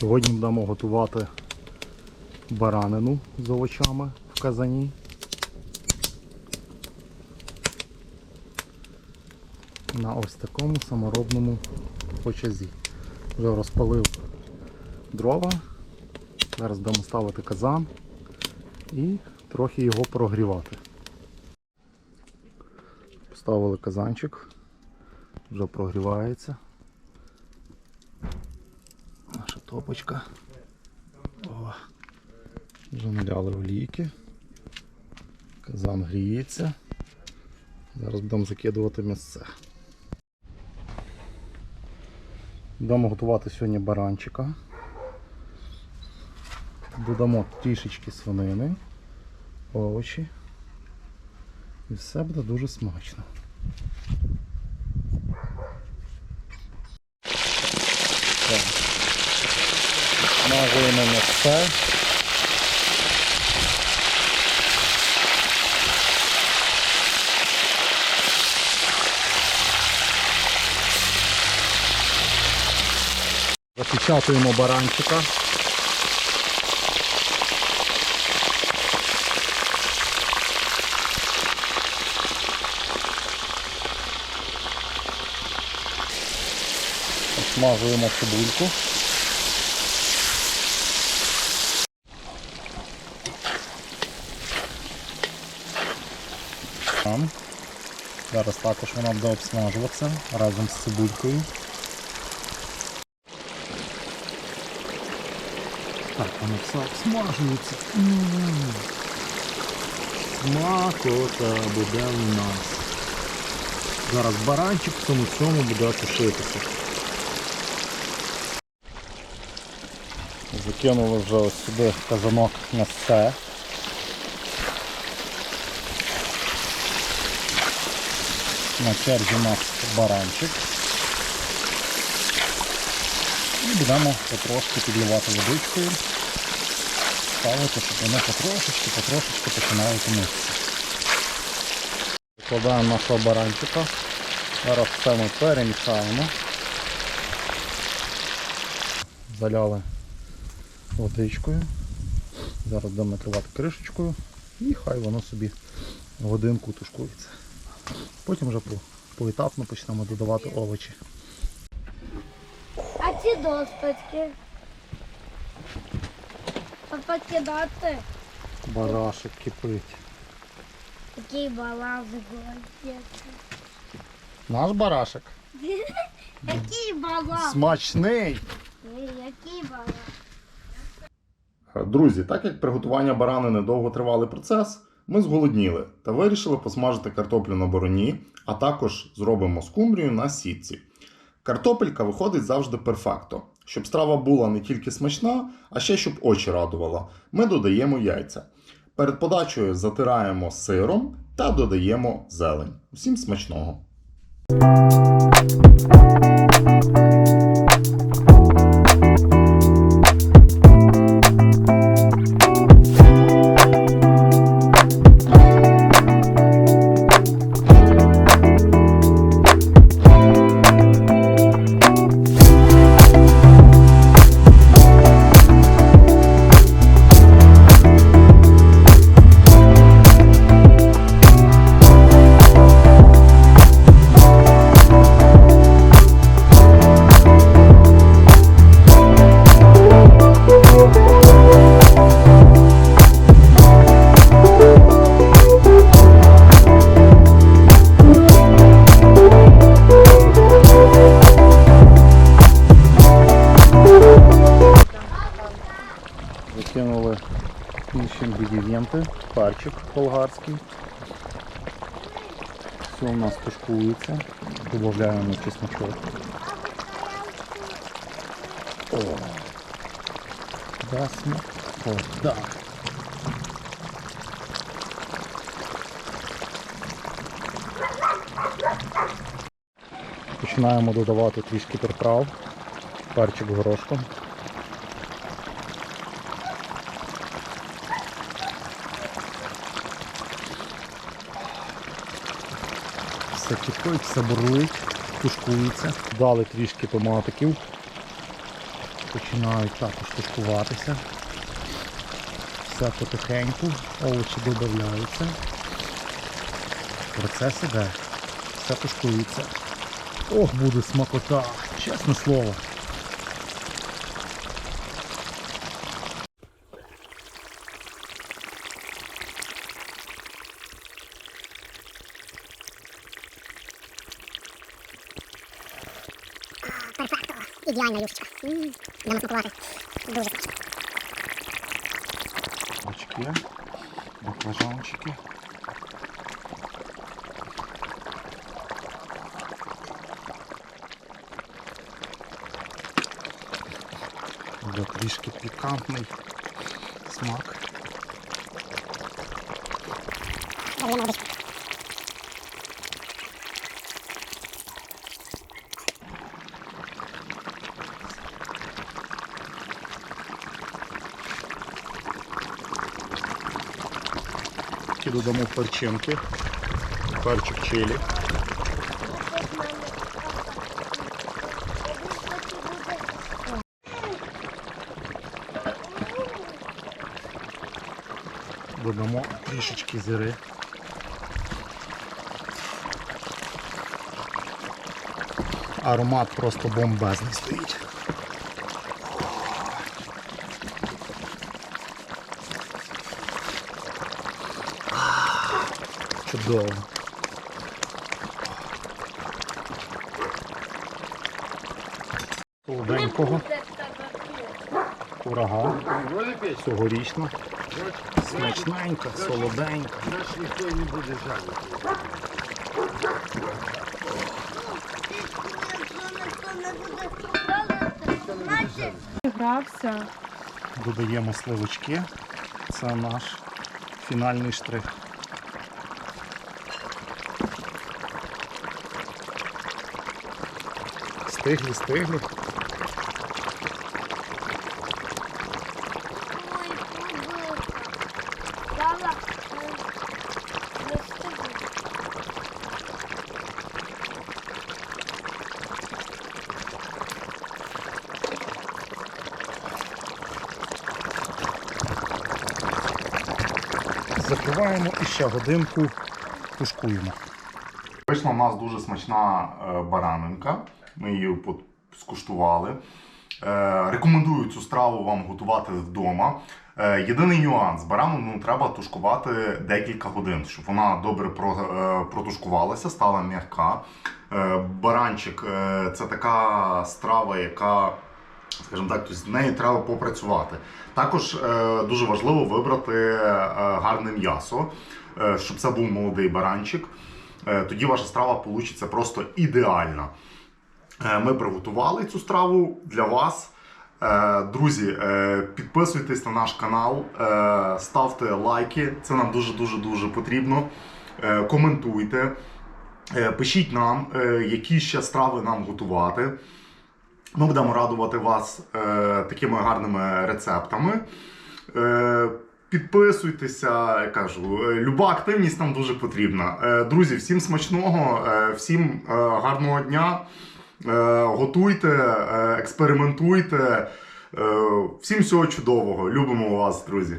Сьогодні будемо готувати баранину з овочами в казані. На ось такому саморобному почазі. Вже розпалив дрова. Зараз будемо ставити казан і трохи його прогрівати. Поставили казанчик, вже прогрівається. Топочка. О, вже наляли олійки. Казан гріється. Зараз будемо закидувати місце. Будемо готувати сьогодні баранчика. Додамо трішечки свинини, овочі. І все буде дуже смачно. Так. Смажуємо на все. Запечатуємо баранчика. Смажуємо цибульку. Зараз також вона буде обсмажуватися разом з цибулькою. Так, воно все обсмажується. Смакота буде у нас. Зараз баранчик в цьому всьому буде тушитися. Закинули вже ось сюди казанок м'ясце. На черзі у нас баранчик. І будемо потрошки підливати водичкою, ставити, щоб вони потрошечки, потрошечки починали томитися. Викладаємо нашого баранчика. Зараз все ми перемішаємо. Заляли водичкою. Зараз будемо накривати кришечкою і хай воно собі годинку тушкується. Потім вже по- поетапно почнемо додавати овочі. А ці досточки? А покидати? Барашек кипить. Такий балазик голодець. Наш барашек. Який балаз? Смачний! Який балаз? Друзі, так як приготування баранини довготривалий процес, ми зголодніли та вирішили посмажити картоплю на бороні, а також зробимо скумбрію на сітці. Картопелька виходить завжди перфекто. Щоб страва була не тільки смачна, а ще щоб очі радувала. Ми додаємо яйця. Перед подачею затираємо сиром та додаємо зелень. Усім смачного! Перчик болгарський. Все у нас тушкується. Додаємо чесночок. О, да. О, да. Починаємо додавати трішки приправ, перчик горошком. Все кипить, все бурлить, тушкується. Дали трішки томатиків. починають також тушкуватися. Все потихеньку, овочі додаються. Процес іде. Все тушкується. Ох, буде смакота, чесне слово. Ідеальна юшечка. М, Будемо смакувати. Дуже смачно. Очки, баклажанчики. Буде трішки пікантний смак. Додаємо водичку. Такі додамо перчинки, перчик чилі. Додамо трішечки зіри. Аромат просто бомбезний стоїть. Чудово. Солоденького курага. Цьогорічно. Смачненька, солоденька. Наш ніхто не буде жаліти. Грався. Додаємо сливочки. Це наш фінальний штрих. Не встигла. Закриваємо і ще годинку тушкуємо. Вийшла в нас дуже смачна е, баранинка. Ми її скуштували. Е, Рекомендую цю страву вам готувати вдома. Е, Єдиний нюанс: баранину треба тушкувати декілька годин, щоб вона добре е, протушкувалася, стала м'яка. Баранчик це така страва, яка, скажімо так, тобто з нею треба попрацювати. Також дуже важливо вибрати гарне м'ясо, щоб це був молодий баранчик. Тоді ваша страва вийде просто ідеальна. Е, Ми приготували цю страву для вас. Е, Друзі, е, підписуйтесь на наш канал, ставте лайки, це нам дуже-дуже дуже потрібно. Коментуйте, пишіть нам, які ще страви нам готувати. Ми будемо радувати вас такими гарними рецептами. Підписуйтеся, кажу, люба активність нам дуже потрібна. Друзі, всім смачного, всім гарного дня. Е, готуйте, е, експериментуйте. Е, всім всього чудового. Любимо вас, друзі.